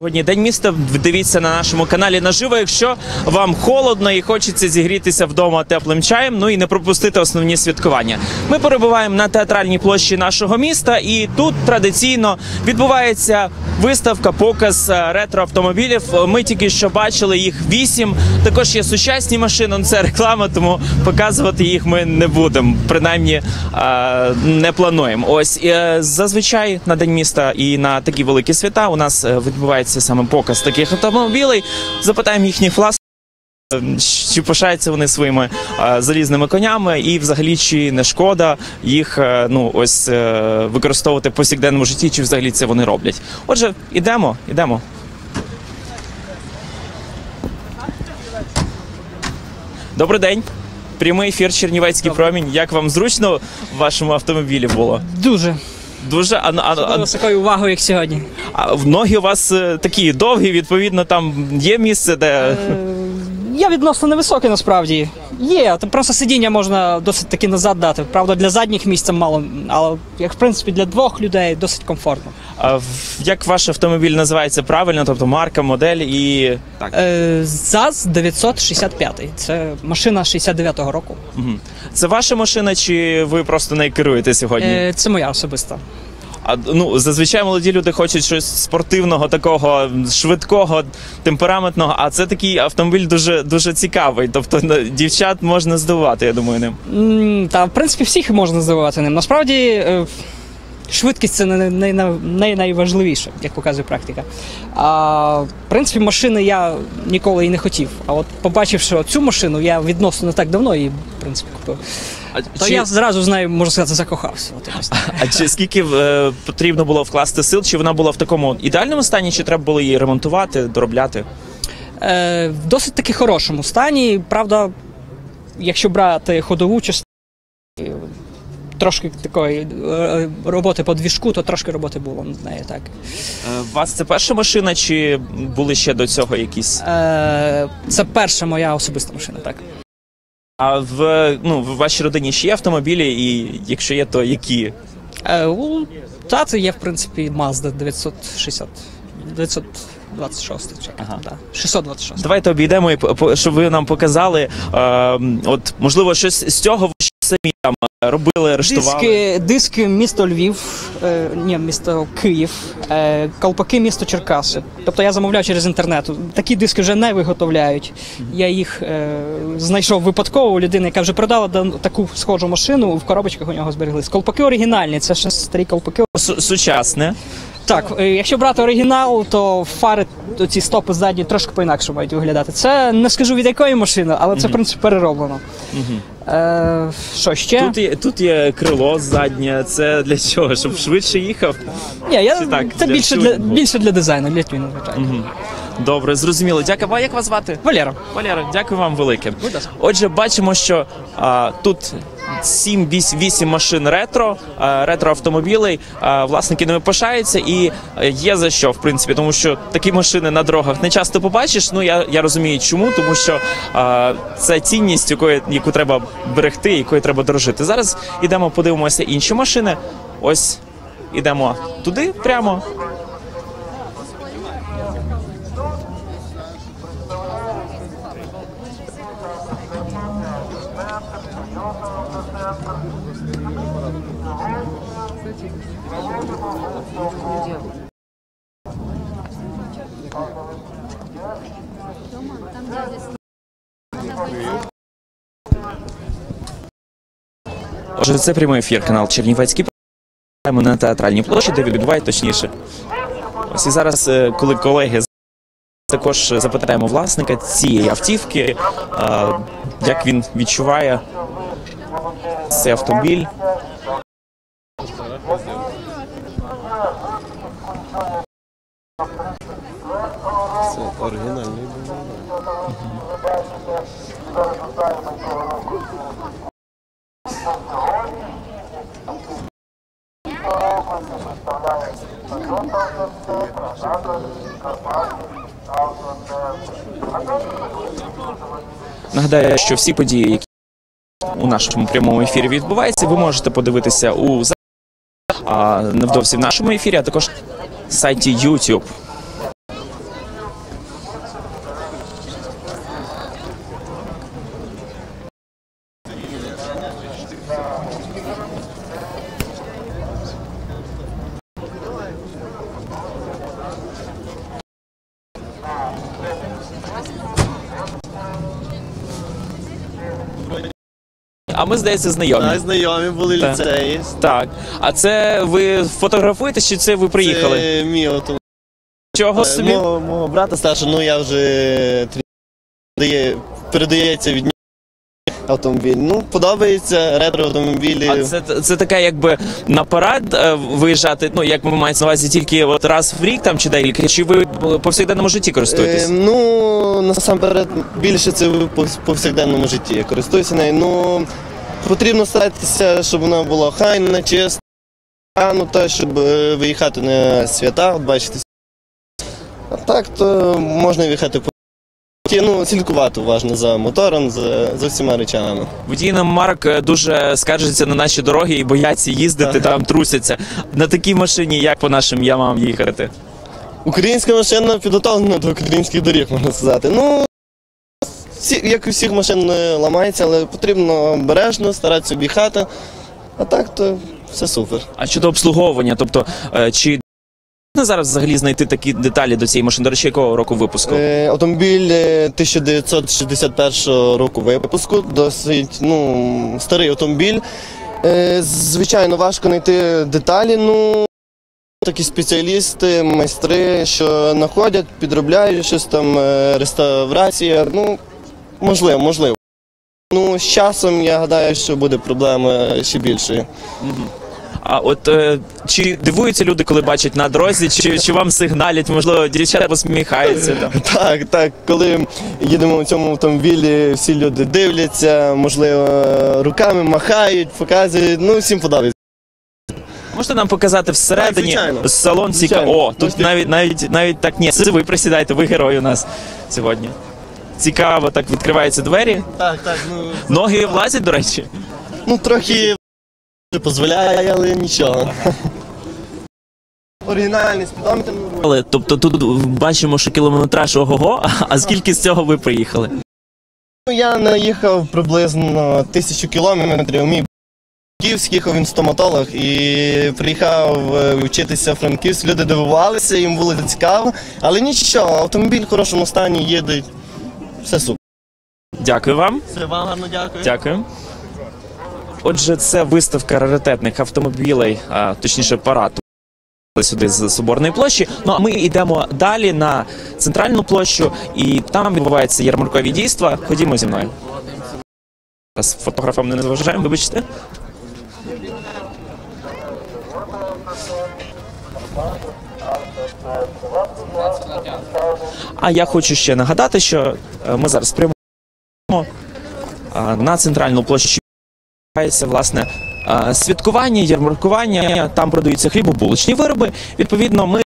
Сьогодні день міста. Дивіться на нашому каналі наживо. Якщо вам холодно і хочеться зігрітися вдома теплим чаєм, ну і не пропустити основні святкування. Ми перебуваємо на театральній площі нашого міста, і тут традиційно відбувається виставка, показ е, ретро-автомобілів. Ми тільки що бачили їх вісім. Також є сучасні машини. ну, Це реклама, тому показувати їх ми не будемо. Принаймні е, не плануємо. Ось е, зазвичай на день міста і на такі великі свята у нас е, відбувається саме показ таких автомобілей. Запитаємо їхніх власників. е, Чи пишаються вони своїми е, залізними конями, і взагалі чи не шкода їх е, ну ось використовувати в повсякденному житті, чи взагалі це вони роблять? Отже, ідемо, ідемо. Добрий день. Прямий ефір Чернівецький промінь. Як вам зручно в вашому автомобілі було? Дуже. Дуже а, а, а, З такою увагою, як сьогодні. а ноги у вас е, такі довгі, відповідно, там є місце, де. Е, Я відносно невисокий насправді. Є, то просто сидіння можна досить таки назад дати. Правда, для задніх місць мало, але як в принципі для двох людей досить комфортно. А як ваш автомобіль називається правильно, тобто марка, модель і. Так. Е, ЗАЗ 965. Це машина 69-го року. Це ваша машина, чи ви просто нею керуєте сьогодні? Е, Це моя особиста. А ну зазвичай молоді люди хочуть щось спортивного, такого швидкого, темпераментного. А це такий автомобіль дуже дуже цікавий. Тобто дівчат можна здивувати, я думаю, ним. Та в принципі всіх можна здивувати ним. Насправді е, швидкість це не, не, не, найважливіше, як показує практика. А в принципі, машини я ніколи і не хотів. А от побачивши цю машину, я відносно не так давно її, в принципі, купив. А То чи, я зразу з нею, можна сказати, закохався. От якось а чи скільки е, потрібно було вкласти сил? Чи вона була в такому ідеальному стані, чи треба було її ремонтувати, доробляти? Е, в досить таки хорошому стані. Правда, якщо брати ходову частину, трошки такої е, роботи по двіжку, то трошки роботи було над нею, так. Е, У вас це перша машина, чи були ще до цього якісь? Е, це перша моя особиста машина, так. А в ну в вашій родині ще є автомобілі, і якщо є, то які? Е, у тати є, в принципі, Mazda 960. 926, чи Ага. да. 626. Давайте обійдемо, і щоб ви нам показали. Е, от можливо, щось з цього ви самі там е, робили, арештували. Диски, диски місто Львів, е, ні, місто Київ, е, колпаки місто Черкаси. Тобто я замовляв через інтернет. Такі диски вже не виготовляють. Я їх е, знайшов випадково у людини, яка вже продала таку схожу машину, в коробочках у нього збереглись. Колпаки оригінальні, це ще старі колпаки. С Сучасне. Так, е, якщо брати оригінал, то фари, ці стопи задні трошки по-інакше мають виглядати. Це не скажу від якої машини, але це, в принципі, перероблено. Е, що ще? Тут є тут є крило заднє. Це для чого? Щоб швидше їхав. Ні, я, Чи так, це для більше для, більше для дизайну, для тюнінгу, звичайно. Добре, зрозуміло. Дякую. А як вас звати? Валера. Валера, дякую вам велике. Будь ласка. Отже, бачимо, що а, тут 7-8 машин ретро, а, ретро автомобілей. А, власники ними пишаються, і е, є за що, в принципі, тому що такі машини на дорогах не часто побачиш. Ну я, я розумію, чому, тому що а, це цінність, якої, яку треба берегти, якою треба дорожити. Зараз ідемо, подивимося інші машини. Ось ідемо туди прямо. Отже, це прямий ефір канал Чернівецький. Ми на театральній площі, де відбувають точніше. Ось і зараз, е, коли колеги також запитаємо власника цієї автівки, е, як він відчуває цей автомобіль. Це оригінальний. Нагадаю, що всі події, які у нашому прямому ефірі відбуваються, ви можете подивитися у а, невдовзі в нашому ефірі, а також сайті YouTube. А ми, здається, знайомі. Так, знайомі були Так. ліцеї. Так. А це ви фотографуєте, чи це ви приїхали? Це мій автомобіль. Чого собі? Мого, мого брата старшого, ну я вже трі- дає, передається від нього автомобіль. Ну, подобається ретро автомобілі. А це, це таке, якби на парад е, виїжджати, ну як ви маєте на увазі тільки от раз в рік там чи декілька, чи ви повсякденному житті користуєтесь? Е, ну, насамперед, більше це в пов- повсякденному житті. Я користуюся нею. Ну, потрібно старатися, щоб вона була хайна, чиста, ну та щоб е, виїхати на свята, от бачите. А так, то можна виїхати по ну, слідкувати уважно за мотором, за, за всіма речами. Водій нам Марк е, дуже скаржиться на наші дороги і бояться їздити, там трусяться. На такій машині, як по нашим ямам їхати? Українська машина підготовлена до українських доріг, можна сказати. Ну, всі, як у всіх машин е, ламається, але потрібно обережно, старатися об'їхати. А так, то все супер. А щодо обслуговування, тобто е, чи можна зараз взагалі знайти такі деталі до цієї машини? До речі, якого року випуску? Е, автомобіль е, 1961 року випуску, досить ну, старий автомобіль. Е, звичайно, важко знайти деталі. Ну, такі спеціалісти, майстри, що знаходять, підробляють щось там, е, реставрація. Ну, можливо, можливо. Ну, з часом я гадаю, що буде проблема ще більшою. А от е, чи дивуються люди, коли бачать на дорозі, чи, чи вам сигналять, можливо, дівчата посміхаються там? Так, так, коли їдемо в цьому автомобілі, всі люди дивляться, можливо, руками махають, показують. Ну, всім подобається. Можете нам показати всередині Так, звичайно. салон. Звичайно. О, тут Можете- навіть навіть навіть так ні. Це ви присідайте, ви герой у нас сьогодні. Цікаво, так відкриваються двері. Так, так, ну. Ноги влазять, до речі. Ну, трохи не дозволяє, але нічого. Оригінальний спідометр. Але тобто тут бачимо, що кілометраж ого-го, а скільки з цього ви приїхали? Ну, Я наїхав приблизно тисячу кілометрів. Мій Київський їхав він стоматолог і приїхав е, вчитися в Франківськ. Люди дивувалися, їм було цікаво. Але нічого, автомобіль в хорошому стані їде. Все супер. Дякую вам. Все, вам гарно дякую. Дякую. Отже, це виставка раритетних автомобілей, а, точніше парад сюди з Соборної площі. Ну а ми йдемо далі на центральну площу, і там відбуваються ярмаркові дійства. Ходімо зі мною. Зараз фотографам не заважаємо, вибачте. А я хочу ще нагадати, що е, ми зараз прямо на центральну площу власне святкування, ярмаркування. Там продаються хлібобулочні вироби. Відповідно, ми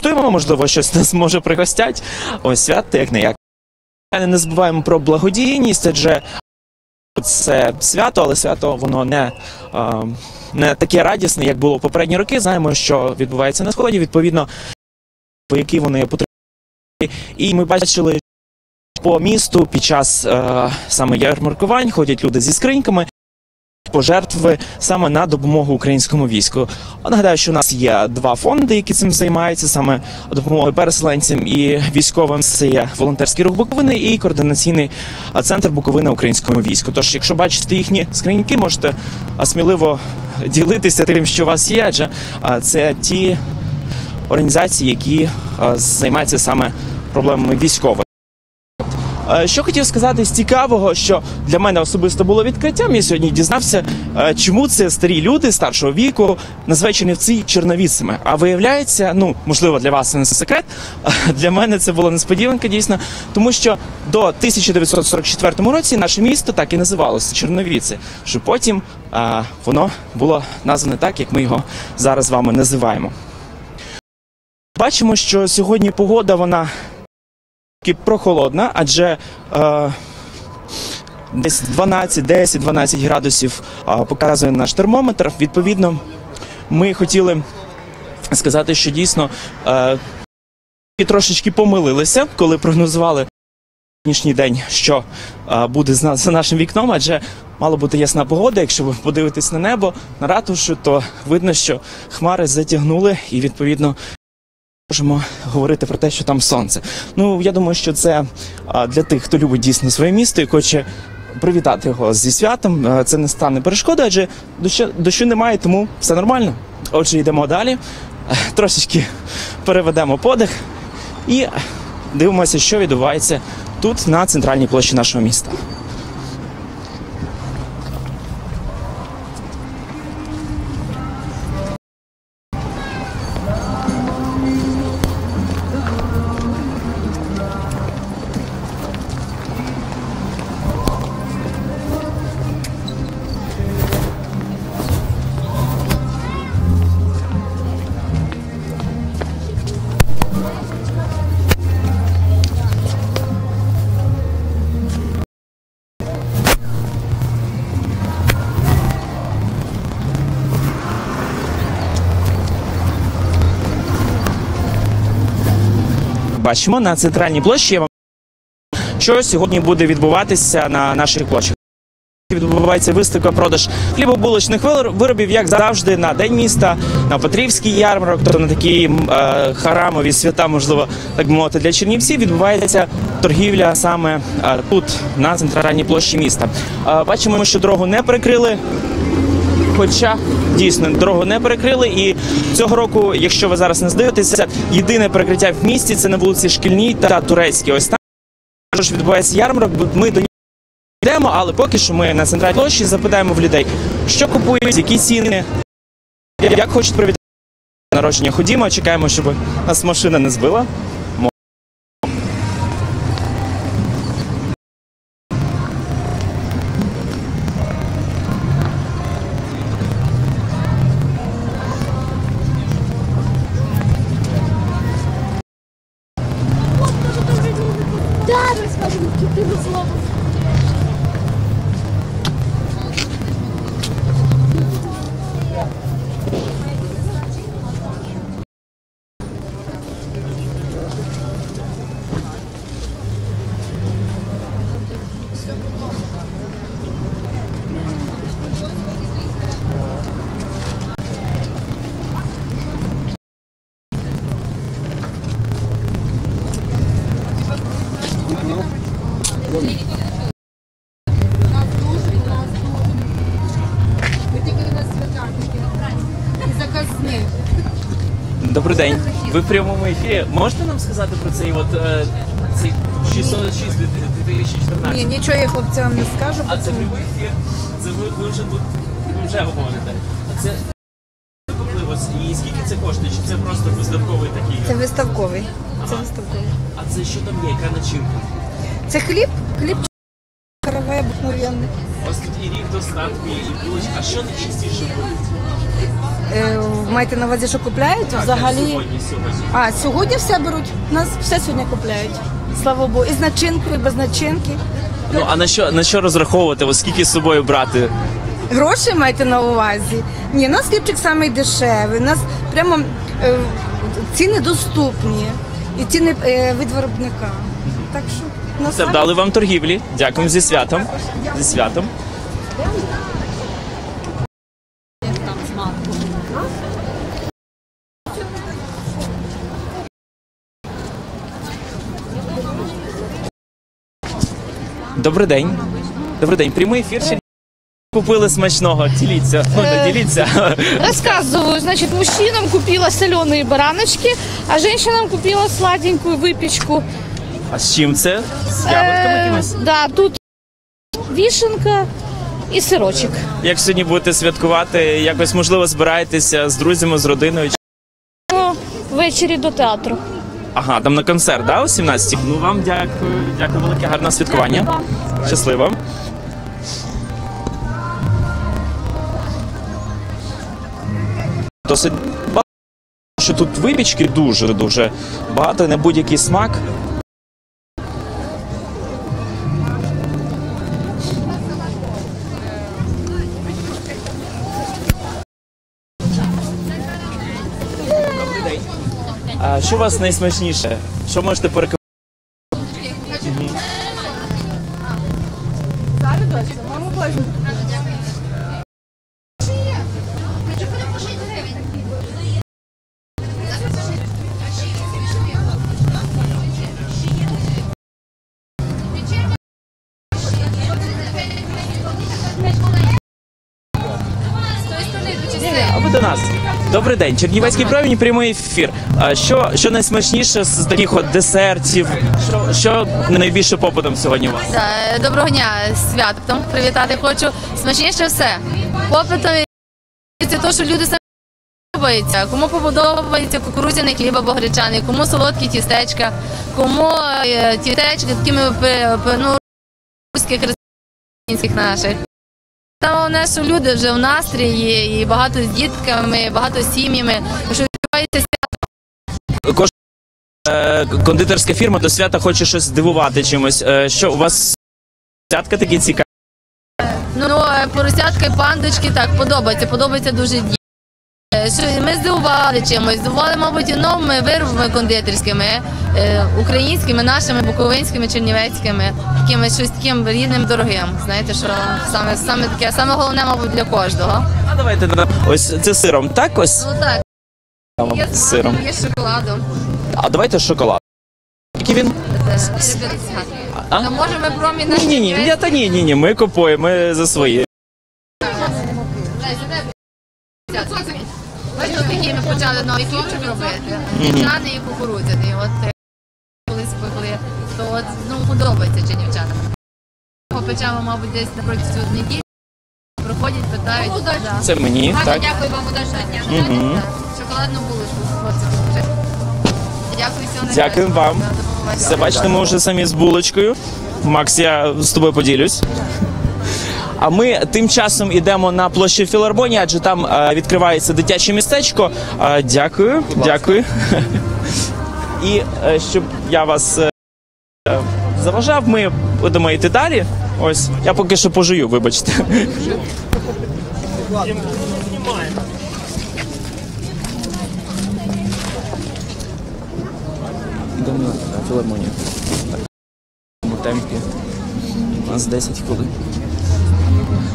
готуємо, можливо, щось нас може пригостять. Ось свято, як не як. Не забуваємо про благодійність, адже це свято, але свято воно не, не таке радісне, як було в попередні роки. Знаємо, що відбувається на сході. Відповідно, які вони потребують. І ми бачили, що по місту під час е, саме ярмаркувань ходять люди зі скриньками. Пожертви саме на допомогу українському війську. Нагадаю, що у нас є два фонди, які цим займаються саме допомогою переселенцям і військовим. Це є волонтерський рух Буковини і координаційний центр Буковина українському війську. Тож, якщо бачите їхні скриньки, можете сміливо ділитися тим, що у вас є, адже це ті організації, які займаються саме проблемами військових. Е, Що хотів сказати з цікавого, що для мене особисто було відкриттям. Я сьогодні дізнався, е, чому це старі люди старшого віку називають чернівці черновіцями. А виявляється, ну можливо, для вас це не секрет. Для мене це була несподіванка дійсно, тому що до 1944 році наше місто так і називалося Черновіці. Що потім а, воно було назване так, як ми його зараз з вами називаємо. Бачимо, що сьогодні погода вона прохолодна, адже е, десь 12, 10, 12 градусів е, показує наш термометр. Відповідно, ми хотіли сказати, що дійсно е, трошечки помилилися, коли прогнозували сьогоднішній день, що е, буде за нашим вікном, адже мала бути ясна погода. Якщо ви подивитесь на небо, на ратушу, то видно, що хмари затягнули і відповідно можемо говорити про те, що там сонце. Ну я думаю, що це для тих, хто любить дійсно своє місто і хоче привітати його зі святом. Це не стане перешкодою, адже дощу, дощу немає, тому все нормально. Отже, йдемо далі. Трошечки переведемо подих і дивимося, що відбувається тут на центральній площі нашого міста. Бачимо на центральній площі. Я вам що сьогодні буде відбуватися на наших площах. Відбувається виставка продаж хлібобулочних вир- виробів, як завжди, на день міста, на Петрівський ярмарок, тобто на такі е, харамові свята, можливо, так би мовити, для чернівців. Відбувається торгівля саме е, тут, на центральній площі міста. Е, бачимо, що дорогу не перекрили. Хоча дійсно дорогу не перекрили, і цього року, якщо ви зараз не здивитеся, єдине перекриття в місті це на вулиці Шкільній та Турецькій. Ось там також відбувається ярмарок. Ми до нього йдемо, але поки що ми на центральній площі запитаємо в людей, що купують, які ціни, як хочуть привітати народження. Ходімо, чекаємо, щоб нас машина не збила. Добрий день. Ви в прямому ефірі. Можете нам сказати про цей от е, цей 606 2014? Ні, нічого я хлопцям не скажу. А це прямий ефір. Це ви, ви вже тут ви вже говорите. А це і скільки це коштує? Чи це просто виставковий такий? Це виставковий. Це виставковий. А це що там є? Яка начинка? Це хліб, хліб каравай обикновенний. Ось тут і рік достатку, і булочка. А що найчастіше? Е, маєте на увазі, що купляють? Взагалі. А, сьогодні все беруть. У нас все сьогодні купляють. Слава Богу. І з начинкою, і без начинки. Ну а на що на що розраховувати? Ось скільки з собою брати? Гроші маєте на увазі? Ні, у нас хлібчик самий дешевий. У нас прямо е, ціни доступні. І ціни е, від виробника. Так що у нас самі- вдали вам торгівлі. Дякуємо зі святом. Зі святом. Добрий день. Добрий день. Прямий ефір. Чи Купили смачного. Діліться. Ну, не діліться. Рассказываю. Значит, мужчинам купила соленые бараночки, а женщинам купила сладенькую выпечку. А з чим це? З ягодками Э, якимось? да, тут вишенка и сырочек. Як сьогодні будете святкувати? Якось можливо збираєтеся з друзями, з родиною? Ну, Ввечері до театру. Ага, там на концерт, да, о 17 Ну вам дякую. Дякую велике, гарне святкування. Щасливо. Досить багато, що тут випічки дуже дуже багато на будь-який смак. А що у вас найсмачніше? Що можете порекомендувати? Або до нас. Добрий день, Чернівецький промінь, прямий ефір. А що, що найсмачніше з таких от десертів? Що, що найбільше попитом сьогодні у вас? Доброго дня, святом привітати хочу. Смачніше все. Попитом це те, що люди самі подобаються. Кому подобається кукурудзяний хліб або гречаний, кому солодкі тістечка, кому е, тістечка такими пе- ну, руських християнських наших. Та головне, що люди вже в настрої, і багато з дітками, багато з сім'ями, що відчувається Кож... Е, кондитерська фірма до свята хоче щось здивувати чимось. Е, що у вас святка такі цікаві? Ну, е, поросятка і пандочки так подобається, подобається дуже дітям. Е, ми здивували чимось, здивували, мабуть, і новими виробами кондитерськими, е, українськими, нашими, буковинськими, чернівецькими, такими щось таким рідним, дорогим. Знаєте, що саме, саме таке, саме головне, мабуть, для кожного. А давайте ось це сиром. Так ось Ну так, є з сиром. є з шоколадом. А давайте шоколад. Який він? 450. А? Ну, може, ми промі Ні, ні, ні, ні, та ні, ні, ні. Ми купуємо ми за свої. Бачите, ми почали новий хлібчик робити. Дівчани і кукурудзяний. От е, колись пекли, то от ну подобається чернівчанам. Попечемо, мабуть, десь напроти неділі. Проходять, питають. Да. Це мені, так? Дякую вам удачного дня. Мгм. Шоколадну булочку. Дякую, всього Дякую вам. Все, бачите, ми вже самі з булочкою. Макс, я з тобою поділюсь. А ми тим часом йдемо на площу Філармонії, адже там е, відкривається дитяче містечко. Е, дякую, дякую. І е, щоб я вас заважав, ми будемо йти далі. Ось я поки що пожую, вибачте. Йдемо на філармонію. У темпі. У нас 10 хвилин.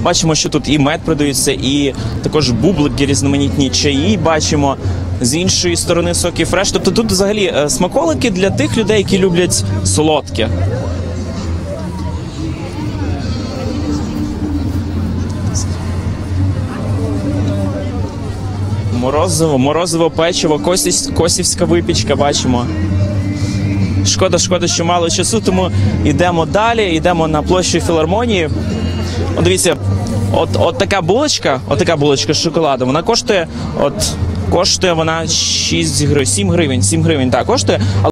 Бачимо, що тут і мед продається, і також бублики, різноманітні чаї. Бачимо з іншої сторони соки фреш. Тобто тут взагалі е, смаколики для тих людей, які люблять солодке. Морозиво, морозиво печиво, косісь, косівська випічка, бачимо. Шкода, шкода, що мало часу, тому йдемо далі, йдемо на площу філармонії. От дивіться, от, от така булочка, от така булочка з шоколадом, вона коштує, от коштує вона 6 гривень, 7 гривень, 7 гривень, так, коштує.